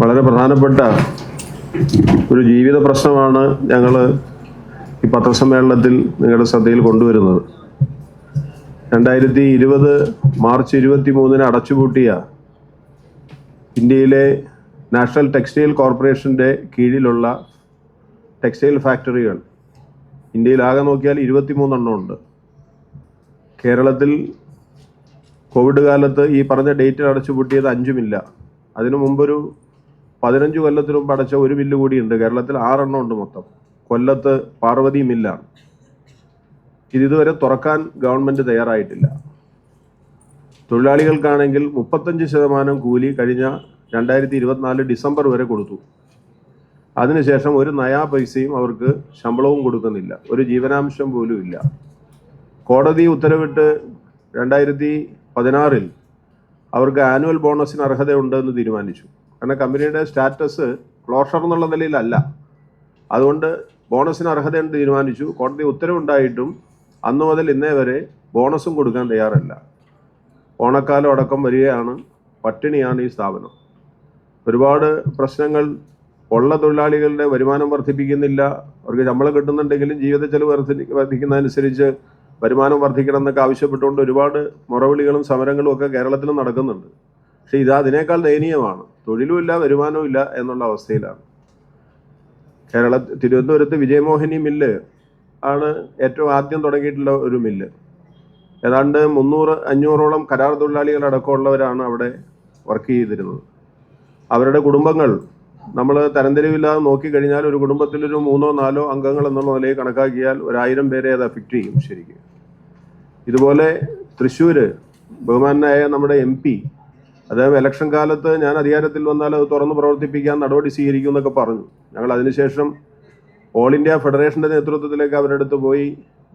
വളരെ പ്രധാനപ്പെട്ട ഒരു ജീവിത പ്രശ്നമാണ് ഞങ്ങൾ ഈ പത്രസമ്മേളനത്തിൽ നിങ്ങളുടെ ശ്രദ്ധയിൽ കൊണ്ടുവരുന്നത്. രണ്ടായിരത്തി ഇരുപത് മാർച്ച് ഇരുപത്തി മൂന്നിന് അടച്ചുപൂട്ടിയ ഇന്ത്യയിലെ നാഷണൽ ടെക്സ്റ്റൈൽ കോർപ്പറേഷന്റെ കീഴിലുള്ള ടെക്സ്റ്റൈൽ ഫാക്ടറികൾ. ഇന്ത്യയിൽ ആകെ നോക്കിയാൽ ഇരുപത്തിമൂന്നെണ്ണം ഉണ്ട്. കേരളത്തിൽ കോവിഡ് കാലത്ത് ഈ പറഞ്ഞ ഡേറ്റിൽ അടച്ചുപൂട്ടിയത് അഞ്ചുമില്ല. അതിനു മുമ്പൊരു പതിനഞ്ച് കൊല്ലത്തിന് മുമ്പ് അടച്ച ഒരു മില്ല് കൂടിയുണ്ട്. കേരളത്തിൽ ആറെണ്ണം ഉണ്ട് മൊത്തം. കൊല്ലത്ത് പാർവതി മില്ലാണ്. ഇത് ഇതുവരെ തുറക്കാൻ ഗവൺമെന്റ് തയ്യാറായിട്ടില്ല. തൊഴിലാളികൾക്കാണെങ്കിൽ മുപ്പത്തഞ്ച് ശതമാനം കൂലി കഴിഞ്ഞ രണ്ടായിരത്തി ഇരുപത്തിനാല് ഡിസംബർ വരെ കൊടുത്തു. അതിനുശേഷം ഒരു നയാ പൈസയും അവർക്ക് ശമ്പളവും കൊടുക്കുന്നില്ല. ഒരു ജീവനാംശം പോലും ഇല്ല. കോടതി ഉത്തരവിട്ട് രണ്ടായിരത്തി പതിനാറിൽ അവർക്ക് ആനുവൽ ബോണസിന് അർഹതയുണ്ടെന്ന് തീരുമാനിച്ചു. കാരണം കമ്പനിയുടെ സ്റ്റാറ്റസ് ക്ലോഷർ എന്നുള്ള നിലയിലല്ല. അതുകൊണ്ട് ബോണസിന് അർഹതയുണ്ട് തീരുമാനിച്ചു. കോടതി ഉത്തരവുണ്ടായിട്ടും അന്നു മുതൽ ഇന്നേ വരെ ബോണസും കൊടുക്കാൻ തയ്യാറല്ല. ഓണക്കാലം അടക്കം വരികയാണ് പട്ടിണിയാണ് ഈ സ്ഥാപനം. ഒരുപാട് പ്രശ്നങ്ങൾ ഉള്ള തൊഴിലാളികളുടെ വരുമാനം വർദ്ധിപ്പിക്കുന്നില്ല. അവർക്ക് ശമ്പളം കിട്ടുന്നുണ്ടെങ്കിലും ജീവിത ചെലവ് വർദ്ധി വർദ്ധിക്കുന്നതനുസരിച്ച് വരുമാനം വർദ്ധിക്കണം എന്നൊക്കെ ആവശ്യപ്പെട്ടുകൊണ്ട് ഒരുപാട് മുറവിളികളും സമരങ്ങളും ഒക്കെ കേരളത്തിലും നടക്കുന്നുണ്ട്. പക്ഷെ ഇത് അതിനേക്കാൾ ദയനീയമാണ്. തൊഴിലുമില്ല വരുമാനവും ഇല്ല എന്നുള്ള അവസ്ഥയിലാണ്. കേരള തിരുവനന്തപുരത്ത് വിജയമോഹിനി മില്ല് ആണ് ഏറ്റവും ആദ്യം തുടങ്ങിയിട്ടുള്ള ഒരു മില്ല്. ഏതാണ്ട് മുന്നൂറ് അഞ്ഞൂറോളം കരാർ തൊഴിലാളികൾ അടക്കമുള്ളവരാണ് അവിടെ വർക്ക് ചെയ്തിരുന്നത്. അവരുടെ കുടുംബങ്ങൾ നമ്മൾ തരംതിരിവില്ലാതെ നോക്കിക്കഴിഞ്ഞാൽ ഒരു കുടുംബത്തിൽ ഒരു മൂന്നോ നാലോ അംഗങ്ങൾ എന്നുള്ള നിലയിൽ കണക്കാക്കിയാൽ ഒരായിരം പേരെ അത് അഫക്റ്റ് ചെയ്യും ശരിക്കും. ഇതുപോലെ തൃശ്ശൂര് ബഹുമാനായ നമ്മുടെ എം പി അദ്ദേഹം ഇലക്ഷൻ കാലത്ത് ഞാൻ അധികാരത്തിൽ വന്നാൽ അത് തുറന്ന് പ്രവർത്തിപ്പിക്കാൻ നടപടി സ്വീകരിക്കും എന്നൊക്കെ പറഞ്ഞു. ഞങ്ങൾ അതിനുശേഷം ഓൾ ഇന്ത്യ ഫെഡറേഷന്റെ നേതൃത്വത്തിലേക്ക് അവരുടെ അടുത്ത് പോയി.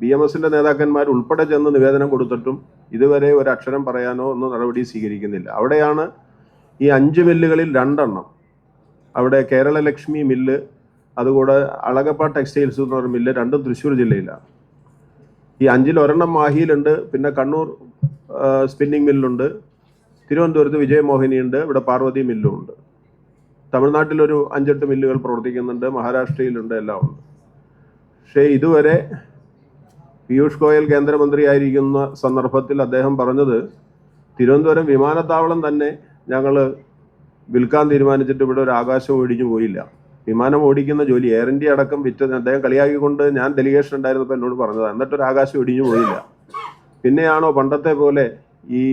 ബി എം എസിന്റെ നേതാക്കന്മാർ ഉൾപ്പെടെ ചെന്ന് നിവേദനം കൊടുത്തിട്ടും ഇതുവരെ ഒരു അക്ഷരം പറയാനോ ഒന്നും നടപടി സ്വീകരിക്കുന്നില്ല. അവിടെയാണ് ഈ അഞ്ച് മില്ലുകളിൽ രണ്ടെണ്ണം. അവിടെ കേരള ലക്ഷ്മി മില്ല് അതുകൂടെ അളകപ്പ ടെക്സ്റ്റൈൽസ് എന്ന് പറഞ്ഞ മില്ല് രണ്ടും തൃശ്ശൂർ ജില്ലയിലാണ്. ഈ അഞ്ചിൽ ഒരെണ്ണം മാഹിയിലുണ്ട് പിന്നെ കണ്ണൂർ സ്പിന്നിങ് മില്ലുണ്ട് തിരുവനന്തപുരത്ത് വിജയമോഹിനി ഉണ്ട് ഇവിടെ പാർവതി മില്ലും ഉണ്ട് തമിഴ്നാട്ടിലൊരു അഞ്ചെട്ട് മില്ലുകൾ പ്രവർത്തിക്കുന്നുണ്ട് മഹാരാഷ്ട്രയിലുണ്ട് എല്ലാം ഉണ്ട്. പക്ഷേ ഇതുവരെ പീയൂഷ് ഗോയൽ കേന്ദ്രമന്ത്രിയായിരിക്കുന്ന സന്ദർഭത്തിൽ അദ്ദേഹം പറഞ്ഞത് തിരുവനന്തപുരം വിമാനത്താവളം തന്നെ ഞങ്ങൾ വിൽക്കാൻ തീരുമാനിച്ചിട്ട് ഇവിടെ ഒരു ആകാശം ഓടിഞ്ഞു പോയില്ല. വിമാനം ഓടിക്കുന്ന ജോലി എയർ ഇന്ത്യ അടക്കം വിറ്റ് അദ്ദേഹം കളിയാക്കിക്കൊണ്ട് ഞാൻ ഡെലിഗേഷൻ ഉണ്ടായിരുന്നപ്പോൾ എന്നോട് പറഞ്ഞതാണ് എന്നിട്ടൊരു ആകാശം ഒടിഞ്ഞു പോയില്ല. പിന്നെയാണോ പണ്ടത്തെ പോലെ ഈ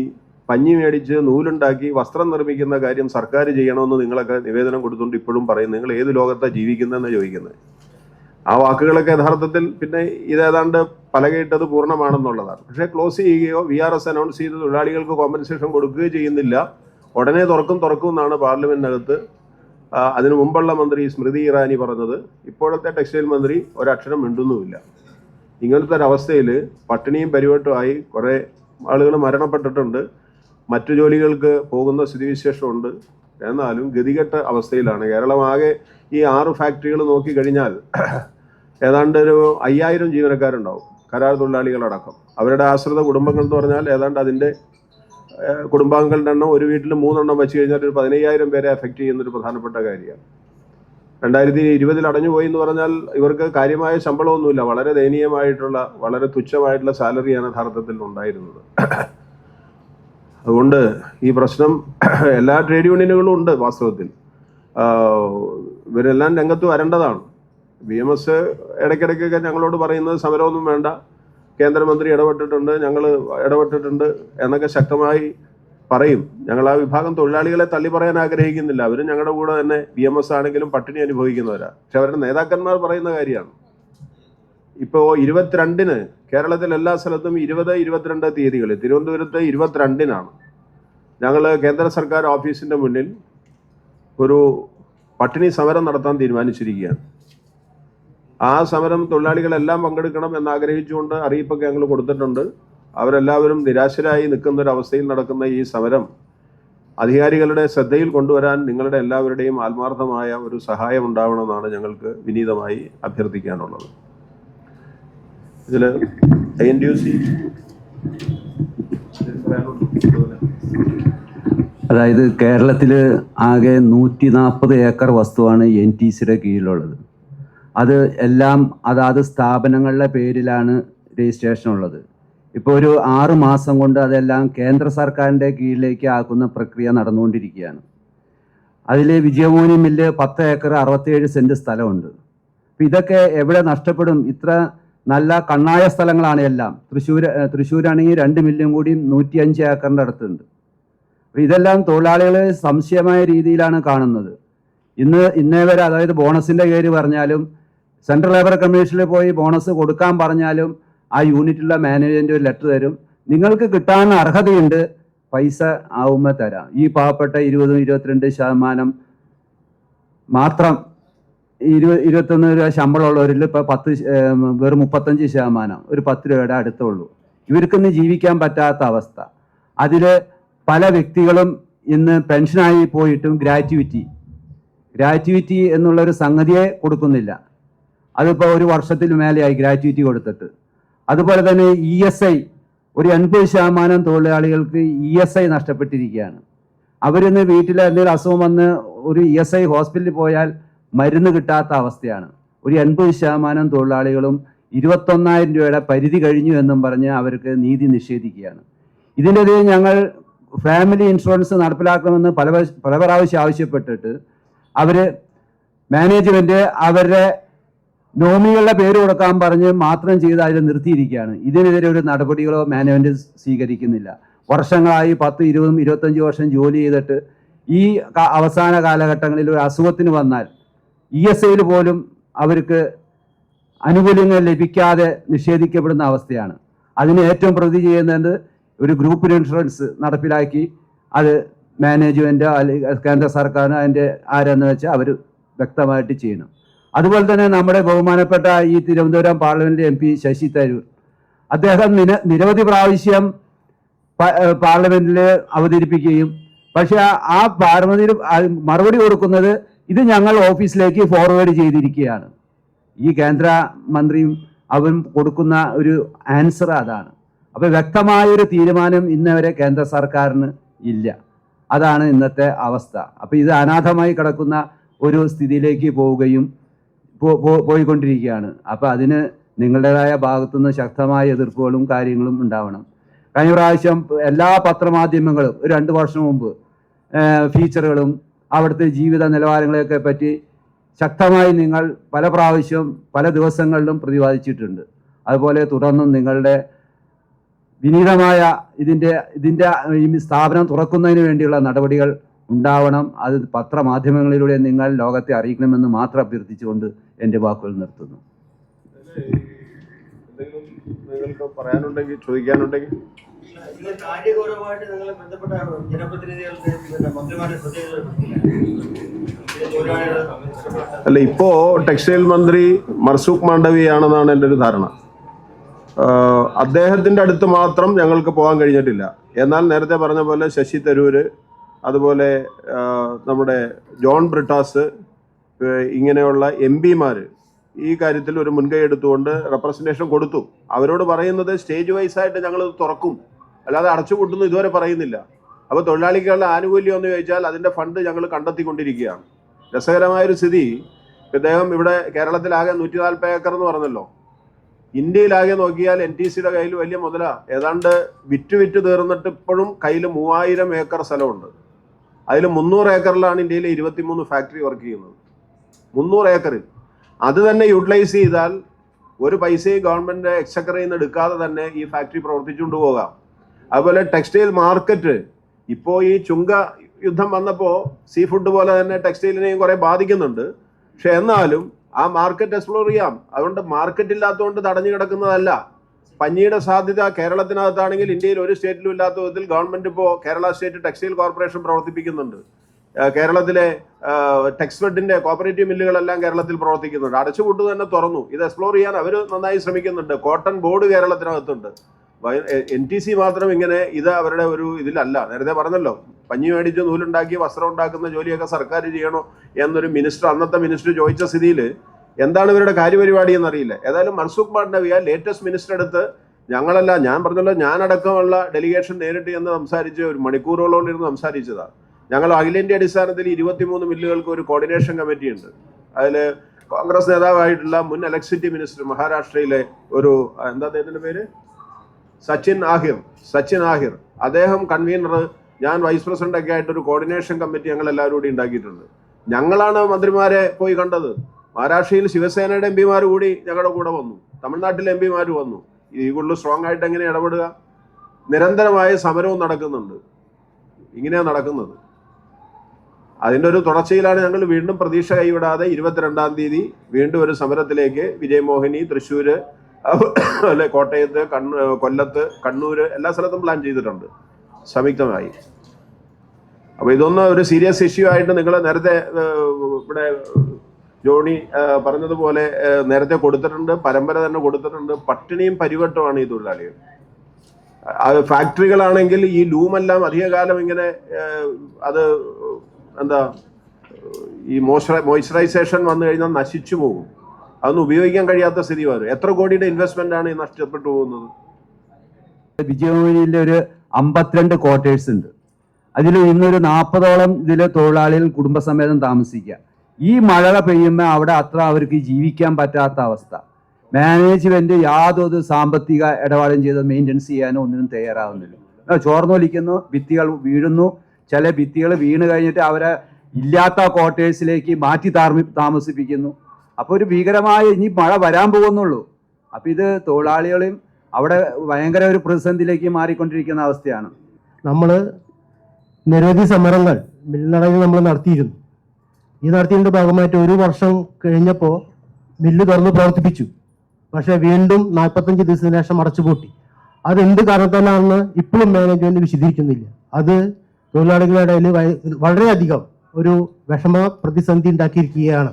പഞ്ഞി മേടിച്ച് നൂലുണ്ടാക്കി വസ്ത്രം നിർമ്മിക്കുന്ന കാര്യം സർക്കാർ ചെയ്യണമെന്ന് നിങ്ങളൊക്കെ നിവേദനം കൊടുത്തുകൊണ്ട് ഇപ്പോഴും പറയും നിങ്ങൾ ഏത് ലോകത്താണ് ജീവിക്കുന്നതെന്ന് ചോദിക്കുന്നത്. ആ വാക്കുകളൊക്കെ യഥാർത്ഥത്തിൽ പിന്നെ ഇതേതാണ്ട് പലകയിട്ടത് പൂർണമാണെന്നുള്ളതാണ്. പക്ഷേ ക്ലോസ് ചെയ്യുകയോ വി ആർ എസ് അനൗൺസ് ചെയ്ത് തൊഴിലാളികൾക്ക് കോമ്പൻസേഷൻ കൊടുക്കുകയോ ചെയ്യുന്നില്ല. ഉടനെ തുറക്കും തുറക്കും എന്നാണ് പാർലമെന്റിനകത്ത് അതിനു മുമ്പുള്ള മന്ത്രി സ്മൃതി ഇറാനി പറഞ്ഞത്. ഇപ്പോഴത്തെ ടെക്സ്റ്റൈൽ മന്ത്രി ഒരക്ഷരം മിണ്ടുന്നുമില്ല. ഇങ്ങനത്തെ ഒരവസ്ഥയിൽ പട്ടിണിയും പരിവട്ടമായി കുറേ ആളുകൾ മരണപ്പെട്ടിട്ടുണ്ട്. മറ്റു ജോലികൾക്ക് പോകുന്ന സ്ഥിതിവിശേഷമുണ്ട്. എന്നാലും ഗതികെട്ട അവസ്ഥയിലാണ്. കേരളമാകെ ഈ ആറ് ഫാക്ടറികൾ നോക്കി കഴിഞ്ഞാൽ ഏതാണ്ട് ഒരു അയ്യായിരം ജീവനക്കാരുണ്ടാവും കരാർ തൊഴിലാളികളടക്കം. അവരുടെ ആശ്രിത കുടുംബങ്ങൾ എന്ന് പറഞ്ഞാൽ ഏതാണ്ട് അതിന്റെ കുടുംബാംഗങ്ങളുടെ എണ്ണം ഒരു വീട്ടിൽ മൂന്നെണ്ണം വെച്ച് കഴിഞ്ഞാൽ ഒരു പതിനയ്യായിരം പേരെ അഫക്റ്റ് ചെയ്യുന്ന ഒരു പ്രധാനപ്പെട്ട കാര്യമാണ്. രണ്ടായിരത്തി ഇരുപതിൽ അടഞ്ഞുപോയി എന്ന് പറഞ്ഞാൽ ഇവർക്ക് കാര്യമായ ശമ്പളമൊന്നുമില്ല. വളരെ ദയനീയമായിട്ടുള്ള വളരെ തുച്ഛമായിട്ടുള്ള സാലറിയാണ് യഥാർത്ഥത്തിൽ ഉണ്ടായിരുന്നത്. അതുകൊണ്ട് ഈ പ്രശ്നം എല്ലാ ട്രേഡ് യൂണിയനുകളും ഉണ്ട് വാസ്തവത്തിൽ. ഇവരെല്ലാം രംഗത്ത് വരേണ്ടതാണ്. ബി എം എസ് ഇടയ്ക്കിടയ്ക്കൊക്കെ ഞങ്ങളോട് പറയുന്നത് സമരമൊന്നും വേണ്ട. കേന്ദ്രമന്ത്രി ഇടപെട്ടിട്ടുണ്ട് ഞങ്ങൾ ഇടപെട്ടിട്ടുണ്ട് എന്നൊക്കെ ശക്തമായി പറയും. ഞങ്ങൾ ആ വിഭാഗം തൊഴിലാളികളെ തള്ളി പറയാൻ ആഗ്രഹിക്കുന്നില്ല. അവരും ഞങ്ങളുടെ കൂടെ തന്നെ ബി എം എസ് ആണെങ്കിലും പട്ടിണി അനുഭവിക്കുന്നവരാണ് പക്ഷെ അവരുടെ നേതാക്കന്മാർ പറയുന്ന കാര്യമാണ്. ഇപ്പോൾ ഇരുപത്തിരണ്ടിന് കേരളത്തിൽ എല്ലാ സ്ഥലത്തും ഇരുപത് ഇരുപത്തിരണ്ട് തീയതികളിൽ തിരുവനന്തപുരത്ത് ഇരുപത്തിരണ്ടിനാണ്. ഞങ്ങൾ കേന്ദ്ര സർക്കാർ ഓഫീസിന്റെ മുന്നിൽ ഒരു പട്ടിണി സമരം നടത്താൻ തീരുമാനിച്ചിരിക്കുകയാണ്. ആ സമരം തൊഴിലാളികളെല്ലാം പങ്കെടുക്കണം എന്നാഗ്രഹിച്ചുകൊണ്ട് അറിയിപ്പൊക്കെ ഞങ്ങൾ കൊടുത്തിട്ടുണ്ട്. അവരെല്ലാവരും നിരാശരായി നിൽക്കുന്ന ഒരു അവസ്ഥയിൽ നടക്കുന്ന ഈ സമരം അധികാരികളുടെ ശ്രദ്ധയിൽ കൊണ്ടുവരാൻ നിങ്ങളുടെ എല്ലാവരുടെയും ആത്മാർത്ഥമായ ഒരു സഹായം ഉണ്ടാവണമെന്നാണ് ഞങ്ങൾക്ക് വിനീതമായി അഭ്യർത്ഥിക്കാനുള്ളത്. ഇതിൽ എൻ ഡി സി. അതായത് കേരളത്തിൽ ആകെ നൂറ്റി നാൽപ്പത് ഏക്കർ വസ്തുവാണ് എൻ ടി സിയുടെ കീഴിലുള്ളത്. അത് എല്ലാം അതാത് സ്ഥാപനങ്ങളുടെ പേരിലാണ് രജിസ്ട്രേഷൻ ഉള്ളത് ഇപ്പോൾ ഒരു ആറ് മാസം കൊണ്ട് അതെല്ലാം കേന്ദ്ര സർക്കാരിന്റെ കീഴിലേക്ക് ആക്കുന്ന പ്രക്രിയ നടന്നുകൊണ്ടിരിക്കുകയാണ്. അതിൽ വിജയമോനി മില്ല് പത്ത് ഏക്കർ അറുപത്തിയേഴ് സെന്റ് സ്ഥലമുണ്ട്. ഇതൊക്കെ എവിടെ നഷ്ടപ്പെടും? ഇത്ര നല്ല കണ്ണായ സ്ഥലങ്ങളാണ് എല്ലാം. തൃശ്ശൂർ തൃശ്ശൂരാണെങ്കിൽ രണ്ട് മില്യൺ കൂടി നൂറ്റിയഞ്ച് ഏക്കറിന്റെ അടുത്തുണ്ട്. അപ്പോൾ ഇതെല്ലാം തൊഴിലാളികൾ സംശയമായ രീതിയിലാണ് കാണുന്നത്. ഇന്ന് ഇന്നേ വരെ അതായത് ബോണസിന്റെ പേര് പറഞ്ഞാലും സെൻട്രൽ ലേബർ കമ്മീഷനിൽ പോയി ബോണസ് കൊടുക്കാൻ പറഞ്ഞാലും ആ യൂണിറ്റിലുള്ള മാനേജറിന്റെ ഒരു ലെറ്റർ തരും. നിങ്ങൾക്ക് കിട്ടാൻ അർഹതയുണ്ട് പൈസ ആവുമ്പോൾ തരാം. ഈ പാവപ്പെട്ട ഇരുപതും ഇരുപത്തിരണ്ട് ശതമാനം മാത്രം ഇരുപത് ഇരുപത്തൊന്ന് രൂപ ശമ്പളമുള്ളവരിൽ ഇപ്പോൾ പത്ത് വെറും മുപ്പത്തഞ്ച് ശതമാനം ഒരു പത്ത് രൂപയുടെ അടുത്തുള്ളൂ. ഇവർക്കൊന്ന് ജീവിക്കാൻ പറ്റാത്ത അവസ്ഥ. അതിൽ പല വ്യക്തികളും ഇന്ന് പെൻഷനായി പോയിട്ടും ഗ്രാറ്റുവിറ്റി. ഗ്രാറ്റുവിറ്റി എന്നുള്ളൊരു സംഗതിയെ കൊടുക്കുന്നില്ല. അതിപ്പോൾ ഒരു വർഷത്തിൽ മേലെയായി ഗ്രാറ്റുവിറ്റി കൊടുത്തിട്ട്. അതുപോലെ തന്നെ ഇ എസ് ഐ ഒരു എൺപത് ശതമാനം തൊഴിലാളികൾക്ക് ഇ എസ് ഐ നഷ്ടപ്പെട്ടിരിക്കുകയാണ്. അവരിന്ന് വീട്ടിൽ എന്തെങ്കിലും അസുഖം വന്ന് ഒരു ഇ എസ് ഐ ഹോസ്പിറ്റലിൽ പോയാൽ മരുന്ന് കിട്ടാത്ത അവസ്ഥയാണ്. ഒരു എൺപത് ശതമാനം തൊഴിലാളികളും ഇരുപത്തൊന്നായിരം രൂപയുടെ പരിധി കഴിഞ്ഞു എന്നും പറഞ്ഞ് അവർക്ക് നീതി നിഷേധിക്കുകയാണ്. ഇതിനെതിരെ ഞങ്ങൾ ഫാമിലി ഇൻഷുറൻസ് നടപ്പിലാക്കണമെന്ന് പല പല പ്രാവശ്യം ആവശ്യപ്പെട്ടിട്ട് അവർ മാനേജ്മെന്റ് അവരുടെ നോമികളുടെ പേര് കൊടുക്കാൻ പറഞ്ഞ് മാത്രം ചെയ്ത് അതിൽ നിർത്തിയിരിക്കുകയാണ്. ഇതിനെതിരെ ഒരു നടപടികളോ മാനേജ്മെന്റ് സ്വീകരിക്കുന്നില്ല. വർഷങ്ങളായി പത്ത് ഇരുപതും ഇരുപത്തഞ്ച് വർഷം ജോലി ചെയ്തിട്ട് ഈ അവസാന കാലഘട്ടങ്ങളിൽ ഒരു അസുഖത്തിന് വന്നാൽ ഇ എസ് ഐയിൽ പോലും അവർക്ക് ആനുകൂല്യങ്ങൾ ലഭിക്കാതെ നിഷേധിക്കപ്പെടുന്ന അവസ്ഥയാണ്. അതിന് ഏറ്റവും പ്രതി ചെയ്യുന്നത് ഒരു ഗ്രൂപ്പ് ഇൻഷുറൻസ് നടപ്പിലാക്കി അത് മാനേജ്മെന്റ് അല്ലെങ്കിൽ കേന്ദ്ര സർക്കാരിന് അതിന്റെ ആരെന്ന് വെച്ചാൽ അവർ വ്യക്തമായിട്ട് ചെയ്യണം. അതുപോലെ തന്നെ നമ്മുടെ ബഹുമാനപ്പെട്ട ഈ Thiruvananthapuram parliament M P Shashi Tharoor. അദ്ദേഹം നിര നിരവധി പ്രാവശ്യം പാർലമെന്റിൽ അവതരിപ്പിക്കുകയും പക്ഷേ ആ- പാർമതിയിൽ മറുപടി കൊടുക്കുന്നത് ഇത് ഞങ്ങൾ ഓഫീസിലേക്ക് ഫോർവേഡ് ചെയ്തിരിക്കുകയാണ്. ഈ കേന്ദ്ര മന്ത്രിയും അവൻ കൊടുക്കുന്ന ഒരു ആൻസർ അതാണ്. അപ്പോൾ വ്യക്തമായൊരു തീരുമാനം ഇന്നവരെ കേന്ദ്ര സർക്കാരിന് ഇല്ല. അതാണ് ഇന്നത്തെ അവസ്ഥ. അപ്പോൾ ഇത് അനാഥമായി കിടക്കുന്ന ഒരു സ്ഥിതിയിലേക്ക് പോവുകയും പോയിക്കൊണ്ടിരിക്കുകയാണ്. അപ്പോൾ അതിന് നിങ്ങളുടേതായ ഭാഗത്തുനിന്ന് ശക്തമായ എതിർപ്പുകളും കാര്യങ്ങളും ഉണ്ടാവണം. കഴിഞ്ഞ പ്രാവശ്യം എല്ലാ പത്രമാധ്യമങ്ങളും രണ്ട് വർഷം മുമ്പ് ഫീച്ചറുകളും അവിടുത്തെ ജീവിത നിലവാരങ്ങളെയൊക്കെ പറ്റി ശക്തമായി നിങ്ങൾ പല പ്രാവശ്യം പല ദിവസങ്ങളിലും പ്രതിപാദിച്ചിട്ടുണ്ട്. അതുപോലെ തുടർന്നും നിങ്ങളുടെ വിനീതമായ ഇതിന്റെ ഇതിന്റെ ഈ സ്ഥാപനം തുറക്കുന്നതിന് വേണ്ടിയുള്ള നടപടികൾ ഉണ്ടാവണം. അത് പത്രമാധ്യമങ്ങളിലൂടെ നിങ്ങൾ ലോകത്തെ അറിയിക്കണമെന്ന് മാത്രം അഭ്യർത്ഥിച്ചുകൊണ്ട് എന്റെ വാക്കുകൾ നിർത്തുന്നു. പറയാനുണ്ടെങ്കിൽ ചോദിക്കാനുണ്ടെങ്കിൽ? അല്ല ഇപ്പോ ടെക്സ്റ്റൈൽ മന്ത്രി മർസൂഖ് മാണ്ഡവിയാണെന്നാണ് എന്റെ ഒരു ധാരണ. അദ്ദേഹത്തിന്റെ അടുത്ത് മാത്രം ഞങ്ങൾക്ക് പോകാൻ കഴിഞ്ഞിട്ടില്ല. എന്നാൽ നേരത്തെ പറഞ്ഞ പോലെ ശശി തരൂര് അതുപോലെ നമ്മുടെ ജോൺ ബ്രിട്ടാസ് ഇങ്ങനെയുള്ള എം പിമാര് ഈ കാര്യത്തിൽ ഒരു മുൻകൈ എടുത്തുകൊണ്ട് റെപ്രസെന്റേഷൻ കൊടുത്തു. അവരോട് പറയുന്നത് സ്റ്റേജ് വൈസ് ആയിട്ട് ഞങ്ങൾ തുറക്കും. അല്ലാതെ അടച്ചുപൂട്ടുന്നു ഇതുവരെ പറയുന്നില്ല. അപ്പോൾ തൊഴിലാളികളുടെ ആനുകൂല്യം എന്ന് ചോദിച്ചാൽ അതിന്റെ ഫണ്ട് ഞങ്ങൾ കണ്ടെത്തിക്കൊണ്ടിരിക്കുകയാണ്. രസകരമായൊരു സ്ഥിതി ഇദ്ദേഹം ഇവിടെ കേരളത്തിലാകെ നൂറ്റി നാൽപ്പത് ഏക്കർ എന്ന് പറഞ്ഞല്ലോ. ഇന്ത്യയിലാകെ നോക്കിയാൽ എൻ ടി സിയുടെ കയ്യിൽ വലിയ മുതല. ഏതാണ്ട് വിറ്റ് വിറ്റ് തീർന്നിട്ട് ഇപ്പോഴും കയ്യിൽ മൂവായിരം ഏക്കർ സ്ഥലമുണ്ട്. അതിൽ മുന്നൂറ് ഏക്കറിലാണ് ഇന്ത്യയിലെ ഇരുപത്തിമൂന്ന് ഫാക്ടറി വർക്ക് ചെയ്യുന്നത്. മുന്നൂറ് ഏക്കറിൽ. അത് തന്നെ യൂട്ടിലൈസ് ചെയ്താൽ ഒരു പൈസയും ഗവൺമെന്റ് എക്സക്കറിൽ നിന്ന് എടുക്കാതെ തന്നെ ഈ ഫാക്ടറി പ്രവർത്തിച്ചുകൊണ്ട് പോകാം. അതുപോലെ ടെക്സ്റ്റൈൽ മാർക്കറ്റ് ഇപ്പോൾ ഈ ചുങ്ക യുദ്ധം വന്നപ്പോൾ സീ ഫുഡ് പോലെ തന്നെ ടെക്സ്റ്റൈലിനെയും കുറെ ബാധിക്കുന്നുണ്ട്. പക്ഷെ എന്നാലും ആ മാർക്കറ്റ് എക്സ്പ്ലോർ ചെയ്യാം. അതുകൊണ്ട് മാർക്കറ്റ് ഇല്ലാത്തതുകൊണ്ട് തടഞ്ഞു കിടക്കുന്നതല്ല. പഞ്ഞിയുടെ സാധ്യത കേരളത്തിനകത്താണെങ്കിൽ ഇന്ത്യയിൽ ഒരു സ്റ്റേറ്റിലും ഇല്ലാത്ത വിധത്തിൽ ഗവൺമെന്റ് ഇപ്പോൾ കേരള സ്റ്റേറ്റ് ടെക്സ്റ്റൈൽ കോർപ്പറേഷൻ പ്രവർത്തിപ്പിക്കുന്നുണ്ട്. കേരളത്തിലെ ടെക്സ്ഫെഡിന്റെ കോപ്പറേറ്റീവ് മില്ലുകളെല്ലാം കേരളത്തിൽ പ്രവർത്തിക്കുന്നുണ്ട്. അടച്ചുപൂട്ട് തന്നെ തുറന്നു. ഇത് എക്സ്പ്ലോർ ചെയ്യാൻ അവർ നന്നായി ശ്രമിക്കുന്നുണ്ട്. കോട്ടൺ ബോർഡ് കേരളത്തിനകത്തുണ്ട്. എൻ ടി സി മാത്രം ഇങ്ങനെ ഇത് അവരുടെ ഒരു ഇതിലല്ല. നേരത്തെ പറഞ്ഞല്ലോ പഞ്ഞി മേടിച്ച് നൂലുണ്ടാക്കി വസ്ത്രം ഉണ്ടാക്കുന്ന ജോലിയൊക്കെ സർക്കാർ ചെയ്യണോ എന്നൊരു മിനിസ്റ്റർ അന്നത്തെ മിനിസ്റ്റർ ചോദിച്ച സ്ഥിതിയിൽ എന്താണ് ഇവരുടെ കാര്യപരിപാടി എന്നറിയില്ല. ഏതായാലും മൻസുഖ് മാണ്ഡവ്യ ലേറ്റസ്റ്റ് മിനിസ്റ്റർ എടുത്ത് ഞങ്ങളല്ല ഞാൻ പറഞ്ഞല്ലോ ഞാനടക്കമുള്ള ഡെലിഗേഷൻ നേരിട്ട് ചെന്ന് സംസാരിച്ച് ഒരു മണിക്കൂറുകളോളം ഇരുന്ന് സംസാരിച്ചതാണ് ഞങ്ങൾ അഖിലേന്ത്യ അടിസ്ഥാനത്തിൽ ഇരുപത്തിമൂന്ന് മില്ലുകൾക്ക് ഒരു കോർഡിനേഷൻ കമ്മിറ്റി ഉണ്ട്. അതിൽ കോൺഗ്രസ് നേതാവായിട്ടുള്ള മുൻ ഇലക്ട്രിസിറ്റി മിനിസ്റ്റർ മഹാരാഷ്ട്രയിലെ ഒരു എന്താ അദ്ദേഹത്തിന്റെ പേര്? സച്ചിൻ ആഹിർ സച്ചിൻ ആഹിർ. അദ്ദേഹം കൺവീനർ ഞാൻ വൈസ് പ്രസിഡന്റ് ഒക്കെ ആയിട്ട് ഒരു കോർഡിനേഷൻ കമ്മിറ്റി ഞങ്ങൾ എല്ലാവരും കൂടി ഉണ്ടാക്കിയിട്ടുണ്ട്. ഞങ്ങളാണ് മന്ത്രിമാരെ പോയി കണ്ടത്. മഹാരാഷ്ട്രയിൽ ശിവസേനയുടെ എം പിമാർ കൂടി ഞങ്ങളുടെ കൂടെ വന്നു. തമിഴ്നാട്ടിലെ എം പിമാർ വന്നു. കൂടുതൽ സ്ട്രോങ് ആയിട്ട് എങ്ങനെ ഇടപെടുക? നിരന്തരമായ സമരവും നടക്കുന്നുണ്ട്. ഇങ്ങനെയാണ് നടക്കുന്നത്. അതിന്റെ ഒരു തുടർച്ചയിലാണ് ഞങ്ങൾ വീണ്ടും പ്രതീക്ഷ കൈവിടാതെ ഇരുപത്തിരണ്ടാം തീയതി വീണ്ടും ഒരു സമരത്തിലേക്ക് വിജയമോഹിനി തൃശ്ശൂര് അല്ലെ കോട്ടയത്ത് കണ്ണൂ കൊല്ലത്ത് കണ്ണൂര് എല്ലാ സ്ഥലത്തും പ്ലാൻ ചെയ്തിട്ടുണ്ട്. സംയുക്തമായി. അപ്പൊ ഇതൊന്നും ഒരു സീരിയസ് ഇഷ്യൂ ആയിട്ട് നിങ്ങൾ നേരത്തെ ഇവിടെ ജോണി പറഞ്ഞതുപോലെ നേരത്തെ കൊടുത്തിട്ടുണ്ട് പരമ്പര തന്നെ കൊടുത്തിട്ടുണ്ട്. പട്ടിണിയും പരിവട്ടമാണ് ഈ തൊഴിലാളികൾ. അത് ഫാക്ടറികളാണെങ്കിൽ ഈ ലൂമെല്ലാം അധികകാലം ഇങ്ങനെ അത് എന്താ ഈ മോയ്സ്ചറ മോയ്സ്ചറൈസേഷൻ വന്നു കഴിഞ്ഞാൽ നശിച്ചു പോകും. അതൊന്നും ഉപയോഗിക്കാൻ കഴിയാത്ത സ്ഥിതി വരും. എത്ര കോടിയുടെ ഇൻവെസ്റ്റ്മെന്റ് ആണ് നഷ്ടപ്പെട്ടു പോകുന്നത്? വിജയമോഹിനിയിൽ ഒരു അമ്പത്തിരണ്ട് ക്വാർട്ടേഴ്സ് ഉണ്ട്. അതിൽ ഇന്നൊരു നാൽപ്പതോളം ഇതിൽ തൊഴിലാളികൾ കുടുംബസമേതം താമസിക്കുക. ഈ മഴ പെയ്യുമ്പോൾ അവിടെ അത്ര അവർക്ക് ജീവിക്കാൻ പറ്റാത്ത അവസ്ഥ. മാനേജ്മെന്റ് യാതൊരു സാമ്പത്തിക ഇടപാടും ചെയ്ത് മെയിന്റെനൻസ് ചെയ്യാനോ ഒന്നിനും തയ്യാറാവുന്നില്ല. ചോർന്നൊലിക്കുന്നു ഭിത്തികൾ വീഴുന്നു. ചില ഭിത്തികൾ വീണ് കഴിഞ്ഞിട്ട് അവരെ ഇല്ലാത്ത ക്വാർട്ടേഴ്സിലേക്ക് മാറ്റി താമസിപ്പിക്കുന്നു. അപ്പോൾ ഒരു ഭീകരമായ ഇനി മഴ വരാൻ പോകുന്നുള്ളൂ. അപ്പം ഇത് തൊഴിലാളികളെയും അവിടെ ഭയങ്കര ഒരു പ്രതിസന്ധിയിലേക്ക് മാറിക്കൊണ്ടിരിക്കുന്ന അവസ്ഥയാണ്. നമ്മൾ നിരവധി സമരങ്ങൾ മില്ലിനടയിൽ നമ്മൾ നടത്തിയിരുന്നു. ഈ നടത്തിയതിന്റെ ഭാഗമായിട്ട് ഒരു വർഷം കഴിഞ്ഞപ്പോൾ മില്ല് തുറന്ന് പ്രവർത്തിപ്പിച്ചു. പക്ഷേ വീണ്ടും നാൽപ്പത്തഞ്ച് ദിവസത്തിന് ശേഷം അടച്ചുപൂട്ടി അത് എന്ത് കാരണത്താലാണെന്ന് ഇപ്പോഴും മാനേജ്മെന്റ് വിശദീകരിക്കുന്നില്ല. അത് തൊഴിലാളികളുടെ ഇടയിൽ വളരെയധികം ഒരു വിഷമ പ്രതിസന്ധി ഉണ്ടാക്കിയിരിക്കുകയാണ്.